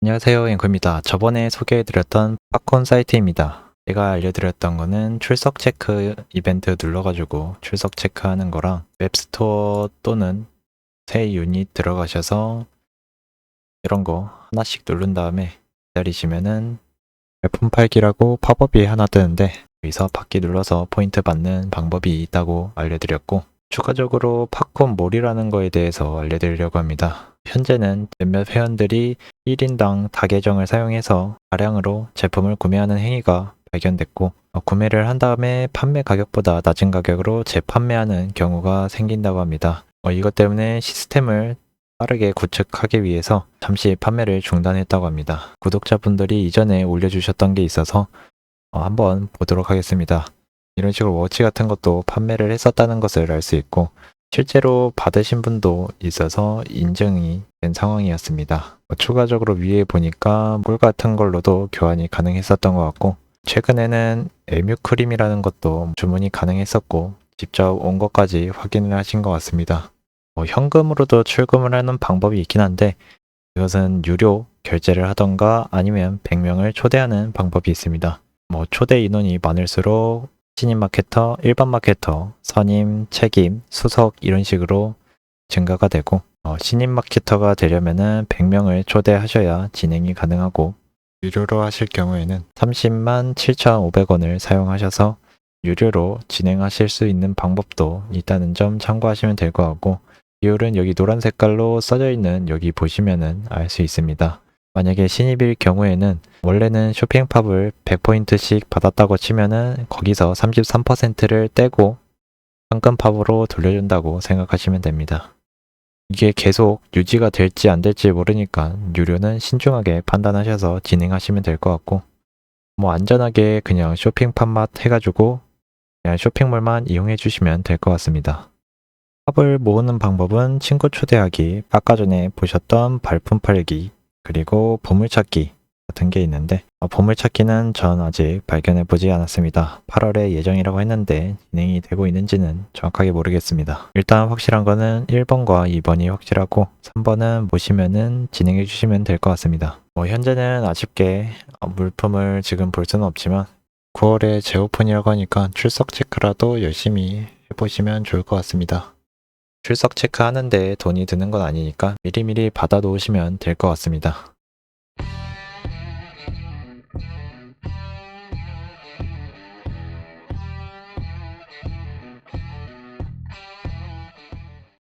안녕하세요 앵커입니다. 저번에 소개해드렸던 팝콘 사이트입니다. 제가 알려드렸던 거는 출석 체크 이벤트 눌러가지고 출석 체크하는 거랑 웹스토어 또는 새 유닛 들어가셔서 이런 거 하나씩 누른 다음에 기다리시면은 제품 팔기라고 팝업이 하나 뜨는데 여기서 받기 눌러서 포인트 받는 방법이 있다고 알려드렸고 추가적으로 팝콘 몰이라는 거에 대해서 알려드리려고 합니다. 현재는 몇몇 회원들이 1인당 다계정을 사용해서 다량으로 제품을 구매하는 행위가 발견됐고 어, 구매를 한 다음에 판매 가격보다 낮은 가격으로 재판매하는 경우가 생긴다고 합니다. 어, 이것 때문에 시스템을 빠르게 구축하기 위해서 잠시 판매를 중단했다고 합니다. 구독자분들이 이전에 올려주셨던 게 있어서 어, 한번 보도록 하겠습니다. 이런 식으로 워치 같은 것도 판매를 했었다는 것을 알 수 있고 실제로 받으신 분도 있어서 인증이 된 상황이었습니다. 어, 추가적으로 위에 보니까 물 같은 걸로도 교환이 가능했었던 것 같고 최근에는 에뮤 크림이라는 것도 주문이 가능했었고 직접 온 것까지 확인을 하신 것 같습니다. 뭐 현금으로도 출금을 하는 방법이 있긴 한데 이것은 유료 결제를 하던가 아니면 100명을 초대하는 방법이 있습니다. 뭐 초대 인원이 많을수록 신임 마케터, 일반 마케터, 선임, 책임, 수석 이런 식으로 증가가 되고 어, 신임 마케터가 되려면은 100명을 초대하셔야 진행이 가능하고 유료로 하실 경우에는 30만 7,500원을 사용하셔서 유료로 진행하실 수 있는 방법도 있다는 점 참고하시면 될 것 같고 비율은 여기 노란 색깔로 써져 있는 여기 보시면은 알 수 있습니다. 만약에 신입일 경우에는 원래는 쇼핑팝을 100포인트씩 받았다고 치면은 거기서 33%를 떼고 현금팝으로 돌려준다고 생각하시면 됩니다. 이게 계속 유지가 될지 안 될지 모르니까 유료는 신중하게 판단하셔서 진행하시면 될 것 같고 뭐 안전하게 그냥 쇼핑팝 맛 해가지고 그냥 쇼핑몰만 이용해 주시면 될 것 같습니다. 팝을 모으는 방법은 친구 초대하기, 아까 전에 보셨던 발품 팔기, 그리고 보물찾기 같은 게 있는데 어, 보물찾기는 전 아직 발견해 보지 않았습니다. 8월에 예정이라고 했는데 진행이 되고 있는지는 정확하게 모르겠습니다. 일단 확실한 거는 1번과 2번이 확실하고 3번은 보시면은 진행해 주시면 될 것 같습니다. 뭐 현재는 아쉽게 어, 물품을 지금 볼 수는 없지만 9월에 재오픈이라고 하니까 출석 체크라도 열심히 해보시면 좋을 것 같습니다. 출석 체크하는데 돈이 드는 건 아니니까 미리미리 받아 놓으시면 될 것 같습니다.